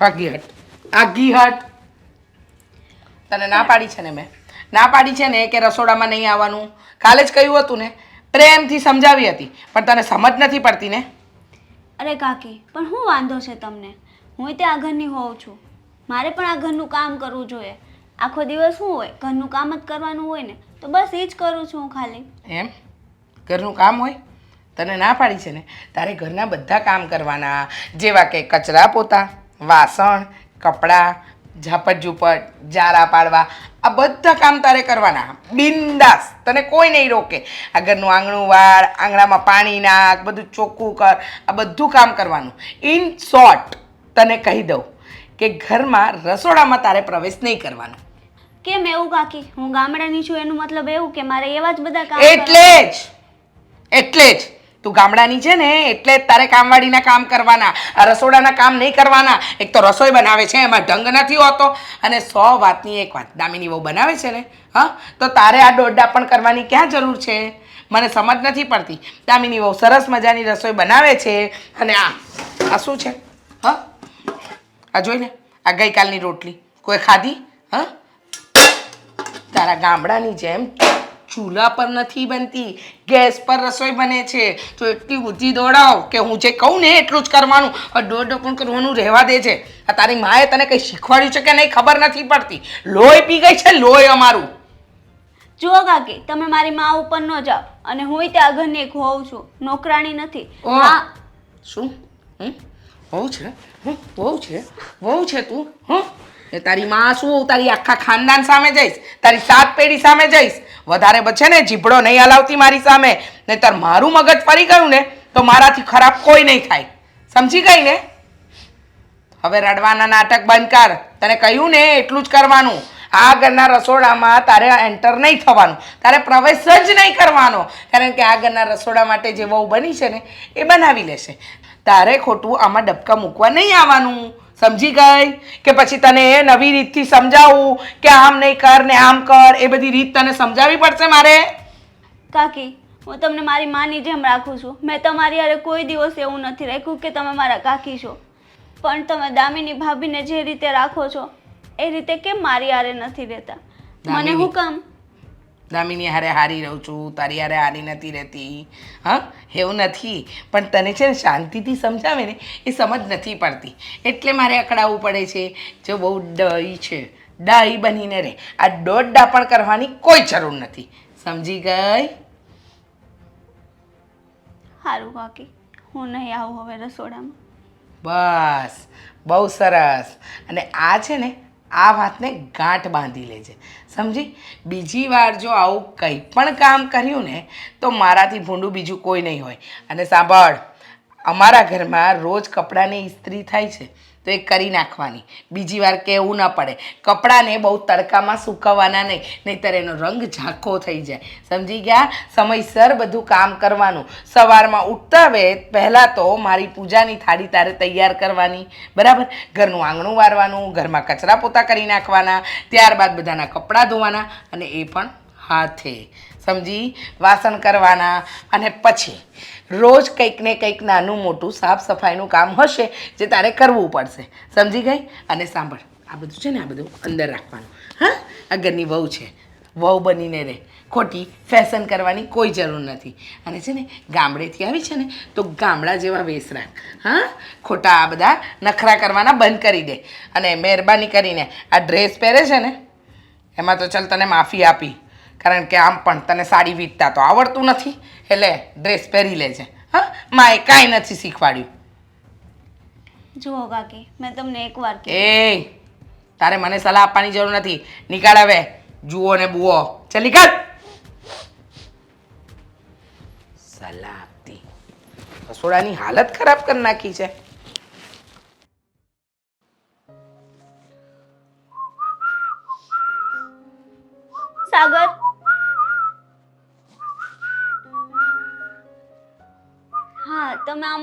આગી હટ. આગી હટ. તને ના પાડી છે ને મેં? ના પાડી છે ને કે રસોડામાં નહીં આવવાનું? કાલે જ કહ્યું હતું ને પ્રેમથી સમજાવી હતી પણ તને સમજ નથી પડતી ને? અરે કાકી પણ હું વાંધો છે તમને? હું તે આ ઘરની હોઉં છું. મારે પણ આ ઘરનું કામ કરવું જોઈએ. આખો દિવસ શું હોય? ઘરનું કામ જ કરવાનું હોય ને તો બસ એ જ કરું છું હું ખાલી. એમ? ઘરનું કામ હોય? તને ના પાડી છે ને? તારે ઘરના બધા કામ કરવાના જેવા કે કચરા પોતા. વાસણ કપડાં ઝાપટ ઝૂપટ જારા પાડવા આ બધા કામ તારે કરવાના. બિંદાસ. તને કોઈ નહીં રોકે. આ ઘરનું આંગણું વાળ આંગણામાં પાણી નાખ બધું ચોખ્ખું કર. આ બધું કામ કરવાનું. ઇન શોર્ટ તને કહી દઉં કે ઘરમાં રસોડામાં તારે પ્રવેશ નહીં કરવાનો. કેમ એવું કાકી? હું ગામડાની છું એનું મતલબ એવું કે મારે એવા જ બધા કામ એટલે જ. એટલે જ. તું ગામડાની છે ને, એટલે જ તારે કામવાળીના કામ કરવાના રસોડાના કામ નહીં કરવાના. એક તો રસોઈ બનાવે છે, એમાં ઢંગ નથી હોતો. અને સો વાતની એક વાત દામિની બહુ બનાવે છે ને, હા? તો તારે આ દોડડા પણ કરવાની ક્યાં જરૂર છે? મને સમજ નથી પડતી. દામિની બહુ સરસ મજાની રસોઈ બનાવે છે. અને આ આ શું છે? હા? આ જોઈને આ ગઈકાલની રોટલી. કોઈ ખાધી? હા? તારા ગામડાની જેમ ચૂલા પર નથી બનતી ગેસ પર રસોઈ બને છે. તો એટલી બુદ્ધિ દોડાવ કે હું જે કહું ને એટલું જ કરવાનું. દોઢ પણ કરવાનું રહેવા દે છે. આ તારી માએ તને કંઈ શીખવાડ્યું છે કે નહીં ખબર નથી પડતી. લોહી પી ગઈ છે લોહી અમારું. જુઓ કાકી તમે મારી મા ઉપર ન જાઓ. અને હું ત્યાં ઘરની એક હોઉં છું. નોકરાણી નથી. શું? હમ? હોઉં છે? હમ? બહુ છે? હોઉં છે તું? હં એ તારી માં શું, તારી આખા ખાનદાન સામે જઈશ, તારી સાત પેઢી સામે જઈશ? વધારે બચે ને જીભડો નહીં હલાવતી મારી સામે. નહીતર મારું મગજ ફરી ગયું ને, તો મારાથી ખરાબ કોઈ નહીં થાય. સમજી ગઈ ને? હવે રડવાના નાટક બંધ કર. તને કહ્યું ને એટલું જ કરવાનું. આ ઘરના રસોડામાં તારે એન્ટર નહીં થવાનું. તારે પ્રવેશ જ નહીં કરવાનો. કારણ કે આ ઘરના રસોડા માટે જે વહુ બની છે ને, એ બનાવી લેશે. તારે ખોટું આમાં ડબકા મૂકવા નહીં આવવાનું. સમજી ગઈ કે પછી તને એ નવી રીતથી સમજાવું કે આમ નહીં કર ને આમ કર એ બધી રીત તને સમજાવવી પડશે મારે? કાકી હું તમને મારી માની જેમ રાખું છું. મેં તમારી હારે કોઈ દિવસ એવું નથી રાખ્યું કે તમે મારા કાકી છો. પણ તમે દામિની ભાભીને જે રીતે રાખો છો એ રીતે કેમ મારી હારે નથી રહેતા? મને હું કામ દામિની હારે હારી રહું છું તારી હારે હારી નથી રહેતી. હા એવું નથી. પણ તને છે ને શાંતિથી સમજાવે ને એ સમજ નથી પડતી. એટલે મારે અકળાવવું પડે છે. જો બહુ ડઈ છે. ડાઈ બનીને રહે આ દોઢ પણ કરવાની કોઈ જરૂર નથી. સમજી ગઈ? સારું કાકી હું નહીં આવું હવે રસોડામાં. બસ. બહુ સરસ. અને આ છે ને આ વાતને ગાંઠ બાંધી લેજે સમજી? બીજી વાર જો આવું કંઈ પણ કામ કર્યું ને, તો મારાથી ભૂંડું બીજું કોઈ નહીં હોય. અને સાંભળ, અમારા ઘરમાં રોજ કપડાની ઇસ્ત્રી થાય છે. તો એ કરી નાખવાની. બીજી વાર કહેવું ના પડે. કપડાને બહુ તડકામાં સૂકવવાના નહીં, નહીંતર એનો રંગ ઝાંખો થઈ જાય. સમજી ગયા? સમયસર બધું કામ કરવાનું. સવારમાં ઉઠતા વે પહેલાં તો મારી પૂજાની થાળી તારે તૈયાર કરવાની. બરાબર? ઘરનું આંગણું વારવાનું, ઘરમાં કચરા પોતા કરી નાખવાના, ત્યારબાદ બધાના કપડાં ધોવાના અને એ પણ હાથે. સમજી? વાસણ કરવાના અને પછી રોજ કંઈક ને કંઈક નાનું મોટું સાફ સફાઈનું કામ હશે જે તારે કરવું પડશે. સમજી ગઈ? અને સાંભળ, આ બધું છે ને આ બધું અંદર રાખવાનું. હા? આ વહુ છે. વહુ બનીને રહે ખોટી ફેશન કરવાની કોઈ જરૂર નથી. અને છે ને ગામડેથી આવી છે ને, તો ગામડા જેવા વેશ રાખ. હા? ખોટા આ બધા નખરા કરવાના બંધ કરી દે. અને મહેરબાની કરીને આ ડ્રેસ પહેરે છે ને, એમાં તો ચાલ તને માફી આપી. કારણ કે આમ પણ તને સાડી વીટતા તો આવડતું નથી. એટલે ડ્રેસ પહેરી લે છે હા? માએ કાંઈ નથી શીખવાડ્યું. જુઓ કાકી મેં તમને એકવાર એ તારે મને સલાહ આપવાની જરૂર નથી. નીકાળ હવે. જુઓ ને બુઓ. ચલી કર સલાહ આપતી. રસોડાની હાલત ખરાબ કરી નાખી છે.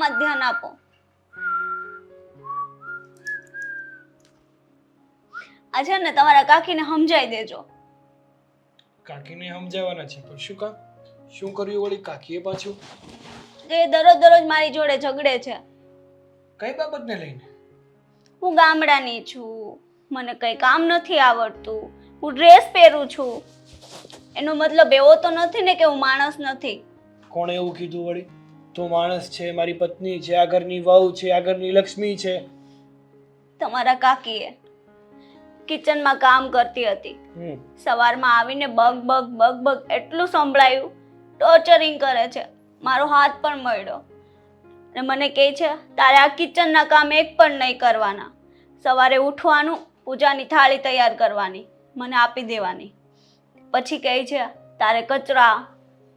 જ ધ્યાન આપો. આ છે ને તમારા કાકીને સમજાવી દેજો. કાકીને સમજાવવાના છે પણ શું કા શું કર્યું વળી કાકીએ પાછું? કે એ દરરોજ દરરોજ મારી જોડે ઝઘડે છે. કઈ બાબતને લઈને? હું ગામડાની છું. મને કંઈ કામ નથી આવડતું. હું ડ્રેસ પહેરું છું. એનો મતલબ એવો તો નથી ને કે હું માણસ નથી. કોણે એવું કીધું વળી? તું માણસ છે મારી પત્ની છે આ ઘરની વહુ છે આ ઘરની લક્ષ્મી છે. તમારા કાકીએ કિચનમાં કામ કરતી હતી. સવારમાં આવીને બગ બગ બગ બગ એટલું સંભળાયું ટોર્ચરિંગ કરે છે. મારો હાથ પણ મળ્યો. ને મને કહે છે તારે આ કિચનના કામ એક પણ નહીં કરવાના. સવારે ઉઠવાનું પૂજાની થાળી તૈયાર કરવાની મને આપી દેવાની. પછી કહે છે તારે કચરા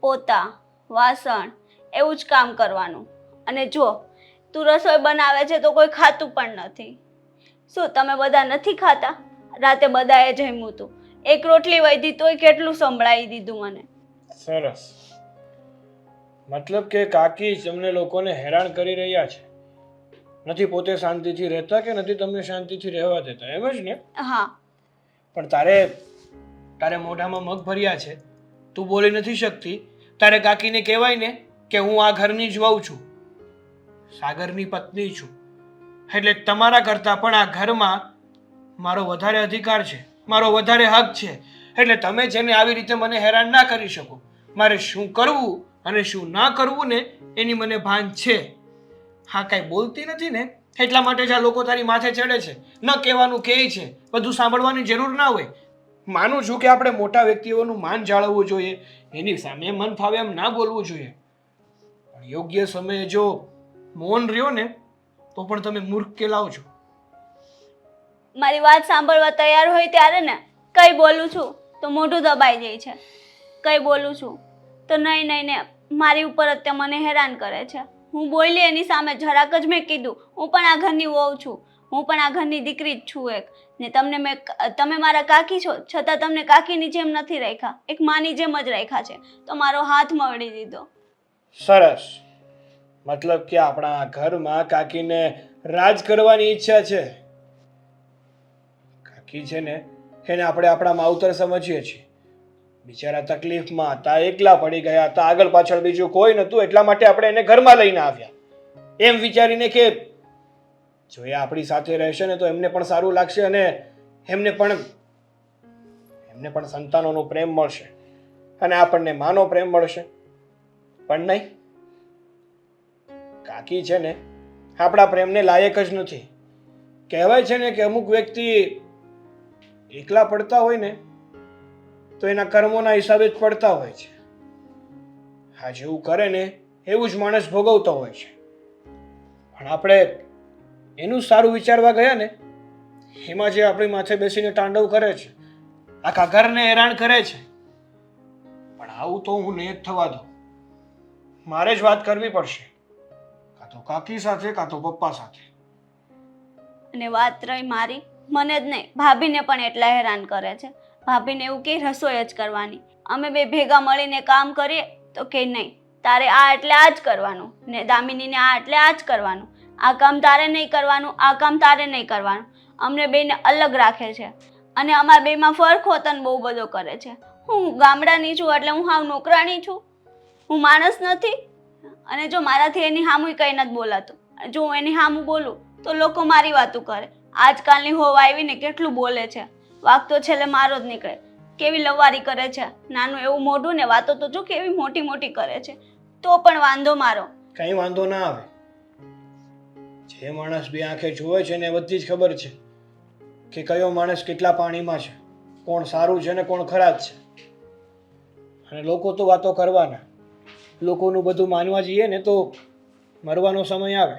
પોતા વાસણ એવું જ કામ કરવાનું. અને જો તું રસોઈ બનાવે છે તો કોઈ ખાતું પણ નથી. શું તમે બધા નથી ખાતા? રાતે બધાએ જમ્યું હતું એક રોટલી વધી તોય કેટલું સંભળાવી દીધું મને. સરસ. મતલબ કે કાકી તમને લોકોને હેરાન કરી રહ્યા છે. નથી પોતે શાંતિથી રહેતા કે નથી તમને શાંતિથી રહેવા દેતા? એમ જ ને? હા. પણ તારે તારે મોઢામાં મગ ભર્યા છે. તું બોલી નથી શકતી. તારે કાકીને કહેવાય ને કે હું આ ઘરની જ વહુ છું. સાગરની પત્ની છું. એટલે તમારા કરતાં પણ આ ઘરમાં મારો વધારે અધિકાર છે. મારો વધારે હક છે. એટલે તમે જેને આવી રીતે મને હેરાન ના કરી શકો, મારે શું કરવું અને શું ના કરવું ને એની મને ભાન છે. હા, કાંઈ બોલતી નથી ને? એટલા માટે જ આ લોકો તારી માથે ચડે છે. ન કહેવાનું કહે છે. બધું સાંભળવાની જરૂર ના હોય. માનું છું કે આપણે મોટા વ્યક્તિઓનું માન જાળવવું જોઈએ. એની સામે મન ફાવે એમ ના બોલવું જોઈએ. પણ યોગ્ય સમયે જો મૌન રહ્યો ને, તો પણ તમે મૂર્ખ કેલાવ છો. મારી વાત સાંભળવા તૈયાર હોય ત્યારે ને, કઈ બોલું છું તો મોઢું દબાઈ જાય છે. કઈ બોલું છું તો નહીં નહીં ને મારી ઉપર તે મને હેરાન કરે છે. હું બોલી એની સામે જરાક જ મેં કીધું, હું પણ આ ઘરની વહુ છું. હું પણ આ ઘરની દીકરી જ છું એક. ને તમને મેં તમે મારા કાકી છો, છતાં તમને કાકીની જેમ નથી રાખ્યા, એક માની જેમ જ રાખ્યા છે. તો મારો હાથ મળી દીધો. સરસ. મતલબ કે આપણા ઘરમાં કાકીને રાજ કરવાની ઈચ્છા છે. કાકી છે ને, એને આપણે આપણા માવતર સમજીએ છીએ. બિચારા તકલીફમાં હતા, એકલા પડી ગયા હતા, આગળ પાછળ બીજું કોઈ નહોતું, એટલા માટે આપણે એને ઘરમાં લઈને આવ્યા. એમ વિચારીને કે જો એ આપણી સાથે રહેશે ને તો એમને પણ સારું લાગશે અને એમને પણ એમને પણ સંતાનોનો પ્રેમ મળશે. અને આપણને માનો પ્રેમ મળશે. પણ નહીં. કાકી છે ને, આપણા પ્રેમને લાયક જ નથી. કહેવાય છે ને કે અમુક વ્યક્તિ એકલા પડતા હોય ને, તો એના કર્મોના હિસાબે જ પડતા હોય છે. હા, જેવું કરે ને, એવું જ માણસ ભોગવતો હોય છે. પણ આપણે એનું સારું વિચારવા ગયા ને, એમાં જે આપણી માથે બેસીને તાંડવ કરે છે, આખા ઘરને હેરાન કરે છે. પણ આવું તો હું નહીં થવા દઉં. મારે જ વાત કરવી પડશે. કાં તો કાકી સાથે કાં તો પપ્પા સાથે. અને વાત રહી મારી. મને જ નહીં ભાભીને પણ એટલા હેરાન કરે છે. ભાભીને એવું કે રસોઈ જ કરવાની. અમે બે ભેગા મળીને કામ કરીએ તો કે નહીં તારે આ એટલે આ જ કરવાનું ને દામિનીને આ એટલે આ જ કરવાનું. આ કામ તારે નહીં કરવાનું આ કામ તારે નહીં કરવાનું. અમને બેને અલગ રાખે છે. અને અમારા બેમાં ફરક હોતન બહુ બધો કરે છે. હું ગામડાની છું એટલે હું હાવ નોકરાણી છું. હું માણસ નથી અને જો મારાથી એની હામું કંઈ નથી બોલાતું જો હું એની હામું બોલું તો લોકો મારી વાતું કરે. આજકાલની હોવ આવીને કેટલું બોલે છે. વાક તો છેલ્લે મારો જ નીકળે. કેવી લવારી કરે છે. નાનું એવું મોઢું ને વાતો તો જો કેવી મોટી મોટી કરે છે. તો પણ વાંધો મારો. કંઈ વાંધો ના આવે. જે માણસ બે આંખે જુએ છે ને બધી જ ખબર છે કે કયો માણસ કેટલા પાણીમાં છે. કોણ સારું છે ને કોણ ખરાબ છે. અને લોકો તો વાતો કરવાના. લોકોનું બધું માનવા જઈએ ને તો મરવાનો સમય આવે.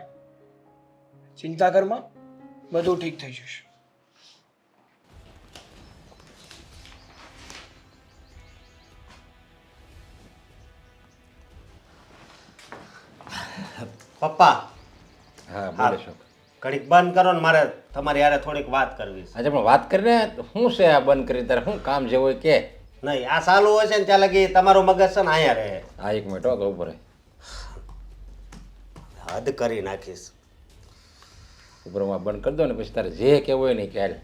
ચિંતા કરમાં બધું ઠીક થઈ જશે. પપ્પા. હા બોલે શું ઘડીક બંધ કરો ને મારે તમારી યારે થોડીક વાત કરવી છે. આજે પણ વાત કરીને શું છે આ બંધ કરી તારે શું કામ જેવું હોય કે? નહીં આ સાલું હોય છે ને ત્યાં લગી તમારું મગજ છે ને અહીંયા રહે. હા એક મિનિટ તો ઉપર હદ કરી નાખીશ. ઉપર હું આ બંધ કરી દો ને પછી તારે જે કહેવું હોય ને ક્યારે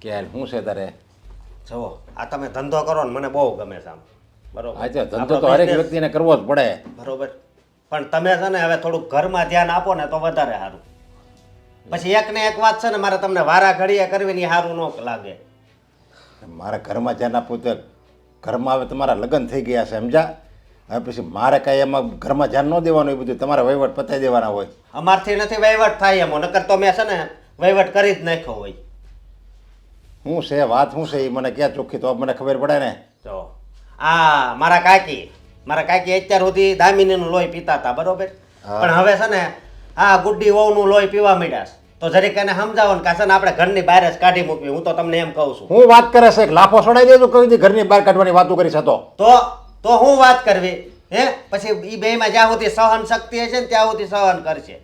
કે શું છે તારે? જુઓ આ તમે ધંધો કરો ને મને બહુ ગમે છે આમ. બરોબર. હા ધંધો તો હરેક વ્યક્તિને કરવો જ પડે. બરોબર. પણ તમે છે ને હવે થોડુંક ઘરમાં ધ્યાન આપો ને તો વધારે સારું. પછી એક ને એક વાત છે ને મારે તમને વારા ઘડીએ કરવી ને સારું ન લાગે. મારા ઘરમાં જેના પોતે ઘરમાં હવે તમારા લગ્ન થઈ ગયા છે સમજા હવે પછી મારે કાંઈ એમાં ઘરમાં ધ્યાન ન દેવાનું એ બધું તમારા વહીવટ પતાવી દેવાના હોય. અમારથી નથી વહીવટ થાય એમ નકર તો મેં છે ને વહીવટ કરી જ નાખ્યો હોય. હું છે વાત શું છે એ મને ક્યાં ચોખ્ખી તો મને ખબર પડે ને. તો આ મારા કાકી મારા કાકી અત્યાર સુધી દામિનીનું લોહી પીતા હતા બરોબર? પણ હવે છે ને આ ગુડ્ડી વહુનું લોહી પીવા માંડ્યા તો જરીક એને સમજાવો ને કે છે ને આપણે ઘરની બહાર જ કાઢી મૂકવી. હું તો તમને એમ કહું છું. હું વાત કરે છે લાફો છોડાઈ દેજો દી ઘરની બહાર કાઢવાની વાતો કરી છે તો. તો તો હું વાત કરવી? હે? પછી એ બેમાં જ્યાં સુધી સહન શક્તિ હશે ને ત્યાં સુધી સહન કરશે.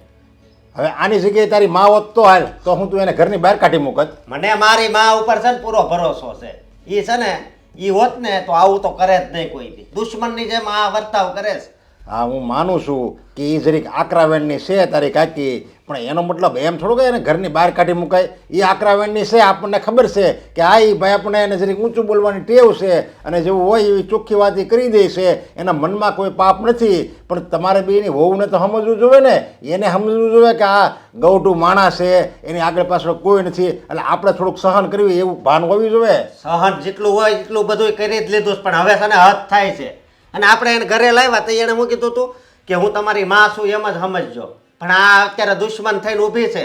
હવે આની જગ્યાએ તારી મા હોત તો હાલ તો હું તું એને ઘરની બહાર કાઢી મૂકત મને મારી માં ઉપર છે ને પૂરો ભરોસો છે. એ છે ને એ હોત ને તો આવું તો કરે જ નહીં કોઈ દુશ્મનની જેમ આ વર્તાવ કરે છે. હા, હું માનું છું કે એ જરીક આકરાવેણની છે તારી કાકી. પણ એનો મતલબ એમ થોડું કે એને ઘરની બહાર કાઢી મુકાય. એ આકરાવેણની છે, આપણને ખબર છે કે આ એ ભાઈ આપણે એને જરીક ઊંચું બોલવાની ટેવ છે અને જેવું હોય એવી ચોખ્ખી વાત કરી દે છે. એના મનમાં કોઈ પાપ નથી. પણ તમારે બી એની વહુને તો સમજવું જોઈએ ને. એને સમજવું જોઈએ કે આ ગૌટું માણસ છે, એની આગળ પાછળ કોઈ નથી. એટલે આપણે થોડુંક સહન કરવી એવું ભાન હોવી જોઈએ સહન જેટલું હોય એટલું બધું કરી જ લીધું પણ હવે છે હાથ થાય છે. અને આપણે એને ઘરે લાવ્યા તો એણે હું કીધું હતું કે હું તમારી માં છું એમ જ સમજજો. પણ આ અત્યારે દુશ્મન થઈને ઊભી છે.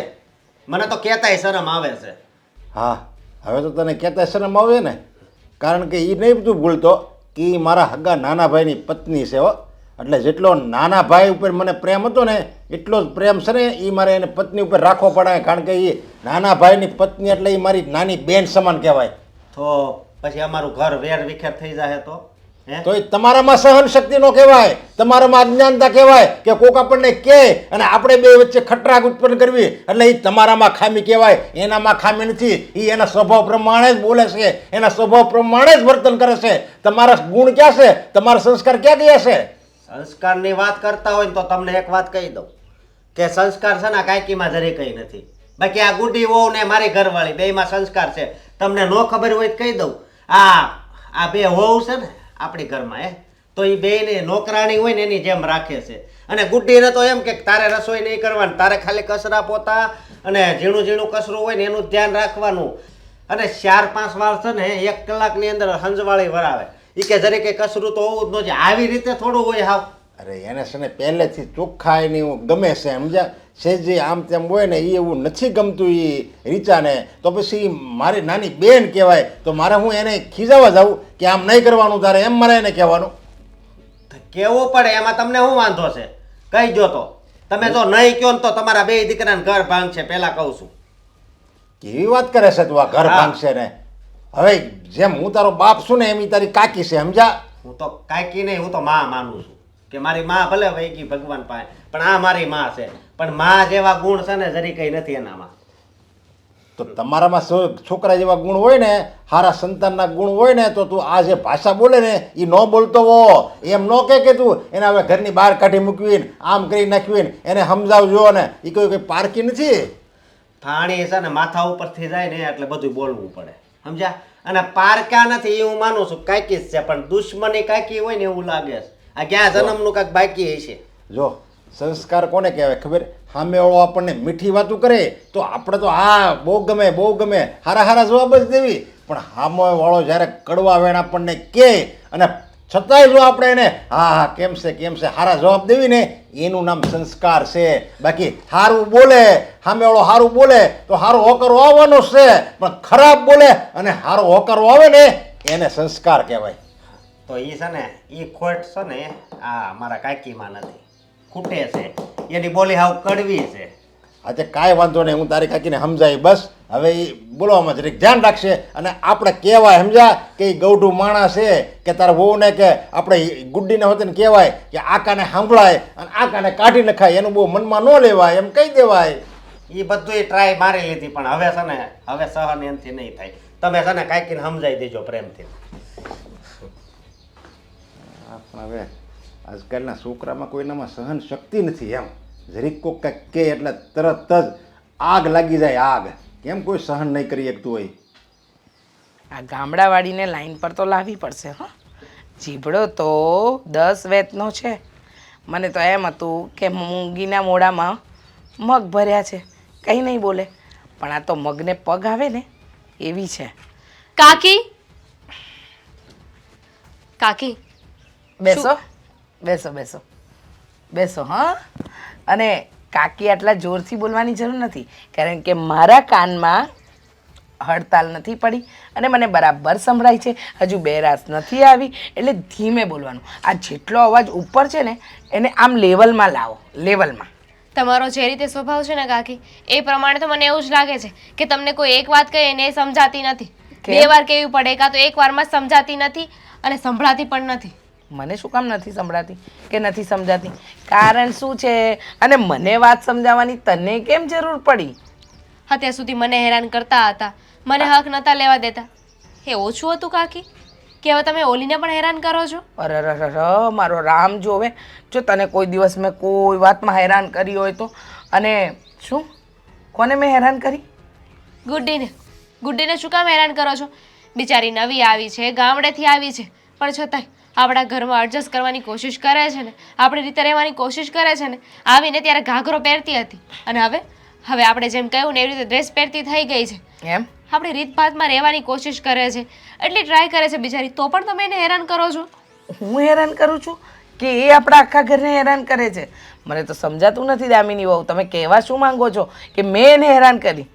મને તો કહેતાય શરમ આવે છે. હા હવે તો તને કહેતા શરમ આવે ને. કારણ કે એ નહીં બધું ભૂલતો કે એ મારા હગા નાના ભાઈની પત્ની છે હો. એટલે જેટલો નાના ભાઈ ઉપર મને પ્રેમ હતો ને એટલો જ પ્રેમ છે ને એ મારે એને પત્ની ઉપર રાખવો પડે કારણ કે એ નાના ભાઈની પત્ની એટલે એ મારી નાની બેન સમાન કહેવાય. તો પછી અમારું ઘર વેર વિખેર થઈ જાય તો? તો એ તમારામાં સહન શક્તિ નો કહેવાય તમારામાં અજ્ઞાનતા કહેવાય કે કોક આપણને કહે અને આપણે બે વચ્ચે ખટરાગ ઉત્પન્ન કરવી. એટલે એ તમારામાં ખામી કહેવાય એનામાં ખામી નથી. એ એના સ્વભાવ પ્રમાણે જ બોલે છે એના સ્વભાવ પ્રમાણે જ વર્તન કરે છે. તમારા ગુણ ક્યાં છે? તમારા સંસ્કાર ક્યાં ગયા છે? સંસ્કારની વાત કરતા હોય તો તમને એક વાત કહી દઉં કે સંસ્કાર છે ને કાંઈકીમાં જરી કંઈ નથી. બાકી આ ગુડી વહુ ને મારી ઘરવાળી બેમાં સંસ્કાર છે. તમને ન ખબર હોય તો કહી દઉં. આ આ બે વહુ છે ને આપણી ઘરમાં એ તો એ બેને નોકરાણી હોય ને એની જેમ રાખે છે. અને ગુડ્ડીને તો એમ કે તારે રસોઈ નહીં કરવાની, તારે ખાલી કચરા પોતા અને ઝીણું ઝીણું કચરું હોય ને એનું ધ્યાન રાખવાનું. અને ચાર પાંચ વાર છે ને એક કલાકની અંદર હંજવાળી વરાવે. એ કે જરીકે કચરું તો હોવું જ ન આવી રીતે થોડું હોય હાવ. અરે એને છે ને પહેલેથી ચોખ્ખા એની ગમે છે, સમજ્યા? સેજી આમ તેમ હોય ને એ એવું નથી ગમતું એ રીચાને. તો પછી મારી નાની બેન કહેવાય તો મારે હું એને ખીજાવા જાઉં કે આમ નહીં કરવાનું તારે એમ મારે એને કહેવાનું. કેવું પડે એમાં તમને શું વાંધો છે? કહી જો તો. તમે જો નહીં કહો તો તમારા બે દીકરાને ઘર ભાંગશે પહેલાં કહું છું. કેવી વાત કરે છે તું આ ઘર. ભાંગશે ને હવે જેમ હું તારો બાપ છું ને એમ તારી કાકી છે સમજા હું તો કાકી નહીં હું તો માં માનું છું. કે મારી માં ભલે વહી ગઈ ભગવાન પાસે પણ આ મારી માં છે. પણ માં જેવા ગુણ છે ને જરી કઈ નથી એનામાં. તો તમારામાં છોકરા જેવા ગુણ હોય ને સારા સંતાનના ગુણ હોય ને તો તું આ જે ભાષા બોલે ને એ ન બોલતો હો. એમ ન કહે કે તું એને હવે ઘરની બહાર કાઢી મૂકવીને આમ કરી નાખવી ને એને સમજાવજો ને. એ કોઈ કોઈ પારકી નથી? ફાણી છે ને માથા ઉપરથી જાય ને એટલે બધું બોલવું પડે. સમજ્યા? અને પારકા નથી એ હું માનું છું કાંઈકી જ છે પણ દુશ્મની કાંઈકી હોય ને એવું લાગે છે. આ ક્યાં જન્મનું કાંઈક બાકી હશે? જો સંસ્કાર કોને કહેવાય ખબર? સામેવાળો આપણને મીઠી વાતો કરે તો આપણે તો હા બહુ ગમે બહુ ગમે. હારા હારા જવાબ જ દેવી. પણ સામેવાળો જ્યારે કડવા વેણ આપણને કહે અને છતાંય જો આપણે એને હા હા કેમ છે કેમ છે? સારા જવાબ દેવી ને એનું નામ સંસ્કાર છે. બાકી સારું બોલે સામેવાળો સારું બોલે તો સારો હોકરો આવવાનો છે. પણ ખરાબ બોલે અને સારો હોકરો આવે ને એને સંસ્કાર કહેવાય. તો એ છે ને એ ખોટ છે ને આ મારા કાકીમાં નથી. ખૂટે છે. એની બોલી હાવ કડવી છે. આજે કાંઈ વાંધો નહીં હું તારી કાકીને સમજાય બસ. હવે એ બોલવામાં જરીક ધ્યાન રાખશે અને આપણે કહેવાય સમજા કે એ ગૌઢું માણસ છે કે તારા વહુને કે આપણે ગુડ્ડીને હોતે કહેવાય કે આ કાને સાંભળાય અને આ કાને કાઢી નખાય એનું બહુ મનમાં ન લેવાય એમ કહી દેવાય. એ બધું ટ્રાય મારી લીધી પણ હવે છે ને હવે સહન એનથી નહીં થાય. તમે છે ને કાંઈકીને સમજાવી દેજો પ્રેમથી. હા, પણ હવે આજકાલના છોકરામાં કોઈનામાં સહન શક્તિ નથી એમ. જરીક કોક કંઈક કહે એટલે તરત જ આગ લાગી જાય આગ. કેમ કોઈ સહન નહીં કરી શકતું હોય? આ ગામડાવાળીને લાઈન પર તો લાવવી પડશે હા. જીભડો તો દસ વેતનો છે. મને તો એમ હતું કે મૂંગીના મોડામાં મગ ભર્યા છે. કંઈ નહીં બોલે પણ આ તો મગને પગ આવે ને એવી છે. કાકી? કાકી? બેસો. બેસો બેસો. બેસો હા? અને કાકી આટલા જોરથી બોલવાની જરૂર નથી. કારણ કે મારા કાનમાં હડતાલ નથી પડી અને મને બરાબર સંભળાય છે. હજુ બેરાસ નથી આવી એટલે ધીમે બોલવાનું. આ જેટલો અવાજ ઉપર છે ને એને આમ લેવલમાં લાવો લેવલમાં. તમારો જે રીતે સ્વભાવ છે ને કાકી એ પ્રમાણે તો મને એવું જ લાગે છે કે તમને કોઈ એક વાત કહે એને સમજાતી નથી. બે વાર કેવી પડે કાં તો એક વારમાં સમજાતી નથી અને સંભળાતી પણ નથી. મને શું કામ નથી સંભળાતી કે નથી સમજાતી? કારણ શું છે? અને મને વાત સમજાવવાની તને કેમ જરૂર પડી? અત્યાર સુધી મને હેરાન કરતા હતા. મને હક નતા લેવા દેતા. એ ઓછું હતું કાકી. કે હવે તમે ઓલીને પણ હેરાન કરો છો? અરે અરે, મારો રામ જોવે જો તને કોઈ દિવસ મેં કોઈ વાતમાં હેરાન કરી હોય તો? અને શું? કોને મેં હેરાન કરી? ગુડ્ડીને. ગુડ્ડીને શું કામ હેરાન કરો છો? બિચારી નવી આવી છે ગામડેથી આવી છે. પણ છતાંય આપણા ઘરમાં એડજસ્ટ કરવાની કોશિશ કરે છે ને આપણી રીતે રહેવાની કોશિશ કરે છે ને આવીને ત્યારે ઘાઘરો પહેરતી હતી. અને હવે હવે આપણે જેમ કહ્યું ને એવી રીતે ડ્રેસ પહેરતી થઈ ગઈ છે. એમ? આપણી રીતભાતમાં રહેવાની કોશિશ કરે છે. એટલી ટ્રાય કરે છે બિચારી. તો પણ તમે એને હેરાન કરો છો? હું હેરાન કરું છું કે એ આપણા આખા ઘરને હેરાન કરે છે? મને તો સમજાતું નથી દામિની વહુ. તમે કહેવા શું માંગો છો કે મેં એને હેરાન કરી?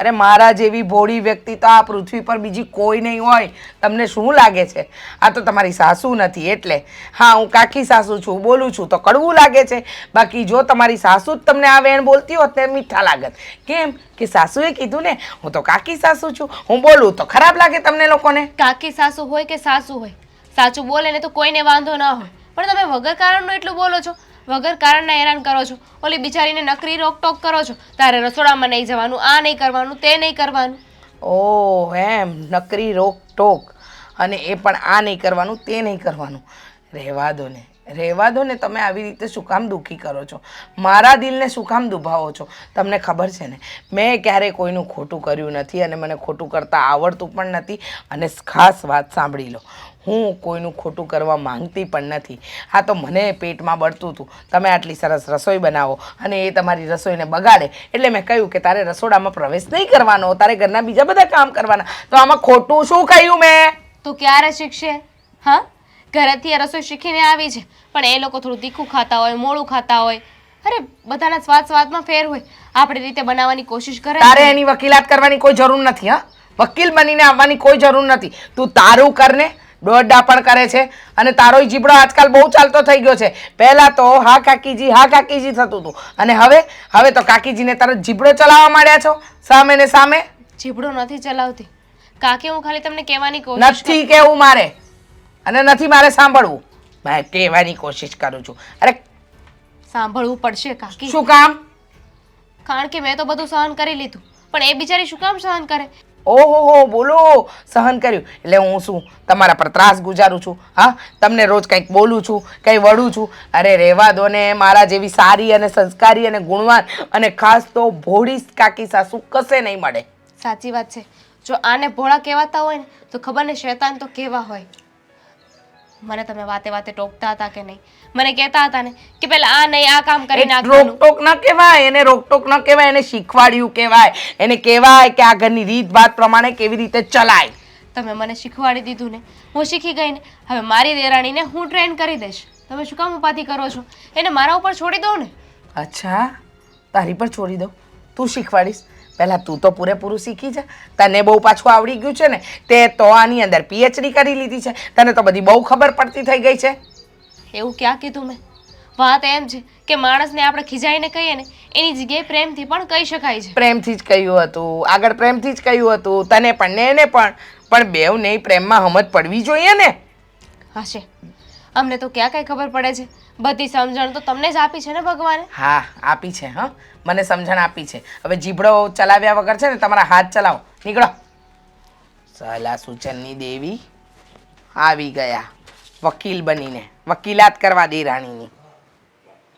અરે મારા જેવી ભોળી વ્યક્તિ તો આ પૃથ્વી પર બીજી કોઈ નહીં હોય. તમને શું લાગે છે? આ તો તમારી સાસુ નથી, એટલે. હા, હું કાકી સાસુ છું, બોલું છું, તો કડવું લાગે છે. બાકી જો તમારી સાસુ જ તમને આ વેણ બોલતી હોત ને મીઠા લાગત. કેમ? કે સાસુએ કીધું ને, હું તો કાકી સાસુ છું, હું બોલું, તો ખરાબ લાગે તમને લોકોને? કાકી સાસુ હોય કે સાસુ હોય? સાચું બોલે ને તો કોઈને વાંધો ના હોય. પણ તમે વગર કારણનું એટલું બોલો છો વગર કારણના હેરાન કરો છો. ઓલી બિચારીને નકરી રોકટોક કરો છો. તારે રસોડામાં નહીં જવાનું, આ નહીં કરવાનું, તે નહીં કરવાનું. ઓ, એમ, નકરી રોકટોક. અને એ પણ આ નહીં કરવાનું, તે નહીં કરવાનું. રહેવા દો ને. રહેવા દો ને તમે આવી રીતે શું કામ દુઃખી કરો છો. મારા દિલને શું કામ દુભાવો છો? તમને ખબર છે ને, મેં ક્યારેય કોઈનું ખોટું કર્યું નથી અને મને ખોટું કરતાં આવડતું પણ નથી. અને ખાસ વાત સાંભળી લો, હું કોઈનું ખોટું કરવા માંગતી પણ નથી. હા, તો મને પેટમાં બળતું હતું. તમે આટલી સરસ રસોઈ બનાવો અને એ તમારી રસોઈને બગાડે. એટલે મેં કહ્યું કે તારે રસોડામાં પ્રવેશ નહીં કરવાનો, તારે ઘરના બીજા બધા કામ કરવાના. તો આમાં ખોટું શું કહ્યું મેં? તું ક્યારે શીખશે? હા? ઘરેથી આ રસોઈ શીખીને આવી છે. પણ એ લોકો થોડું તીખું ખાતા હોય મોડું ખાતા હોય. અરે બધાના સ્વાદ સ્વાદમાં ફેર હોય. આપણી રીતે બનાવવાની કોશિશ કરે તારે એની વકીલાત કરવાની કોઈ જરૂર નથી હા? વકીલ બનીને આવવાની કોઈ જરૂર નથી. તું તારું કરને દોડડા પણ કરે છે. અને તારો જીબડો આજકાલ બહુ ચાલતો થઈ ગયો છે. પહેલાં તો હા કાકીજી હા કાકીજી થતું હતું અને હવે હવે તો કાકીજીને તારો જીબડો ચલાવવા માંડ્યા છો સામે ને સામે? જીભડો નથી ચલાવતી. કાકી હું ખાલી તમને કહેવાની કોશિશ નથી કેવું મારે? અને નથી મારે સાંભળવું. મેં કહેવાની કોશિશ કરું છું. અરે સાંભળવું પડશે કાકી. શું કામ? કારણ કે મેં તો બધું સહન કરી લીધું. પણ એ બિચારી શું કામ સહન કરે? ઓહો બોલો. સહન કર્યું. એટલે હું શું તમારા પર ત્રાસ ગુજારું છું? હા? તમને રોજ કંઈક બોલું છું કંઈ વળું છું? અરે રહેવા દો ને. મારા જેવી સારી અને સંસ્કારી અને ગુણવાન અને ખાસ તો ભોળી કાકી સાસુ કશે નહીં મળે. સાચી વાત છે. જો આને ભોળા કહેવાતા હોય ને તો ખબર ને શેતાન તો કેવા હોય. મને તમે વાતે વાતે ટોકતા હતા કે નહીં? મને કહેતા હતા ને કે પેલા આ નહીં આ કામ કરી નાખ રોકટોક ન કહેવાય એને રોકટોક ન કહેવાય એને શીખવાડ્યું કહેવાય. એને કહેવાય કે આ ઘરની રીત ભાત પ્રમાણે કેવી રીતે ચલાય. તમે મને શીખવાડી દીધું ને હું શીખી ગઈ ને. હવે મારી દેરાણીને હું ટ્રેન કરી દઈશ. તમે શું કામ ઉપાધિ કરો છો? એને મારા ઉપર છોડી દો ને. અચ્છા તારી પર છોડી દઉં? તું શીખવાડીશ? પહેલાં તું તો પૂરેપૂરું શીખી જા. તને બહુ પાછું આવડી ગયું છે ને તે તો આની અંદર પીએચડી કરી લીધી છે. તને તો બધી બહુ ખબર પડતી થઈ ગઈ છે. એવું ક્યાં કીધું મેં? વાત એમ છે કે માણસને આપણે ખીજાઈને કહીએ ને એની જગ્યાએ પ્રેમથી પણ કહી શકાય છે. પ્રેમથી જ કહ્યું હતું. આગળ પ્રેમથી જ કહ્યું હતું. તને પણ ને એને પણ. પણ બેવ નહીં પ્રેમમાં હમત પડવી જોઈએ ને. હશે અમને તો ક્યાં કઈ ખબર પડે છે? બધી સમજણ તો તમને જ આપી છે ને ભગવાને? હા, આપી છે, હા. મને સમજણ આપી છે. હવે જીભડો ચલાવ્યા વગર છે ને તમારા હાથ ચલાવો. નીકળો. સલા સૂચનની દેવી આવી ગયા. વકીલ બનીને. વકીલાત કરવા દે રાણીની.